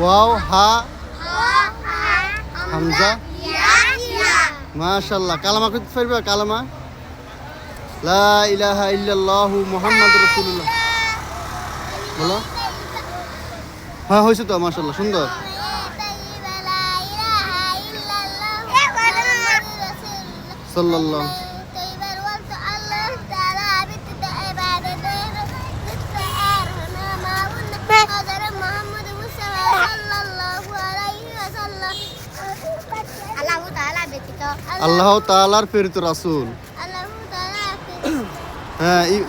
Wow হা। হামজা। মাশাল্লাহ কালামা করতে পারবে কালামা? লা ইলাহা ইল্লাল্লাহু মুহাম্মাদ রাসূলুল্লাহ। বলো। হ্যাঁ হয়েছে তো মাশাল্লাহ সুন্দর। সাল্লাল্লাহ আল্লাহ তাআলার প্রেরিত রাসুল। হ্যাঁ ই-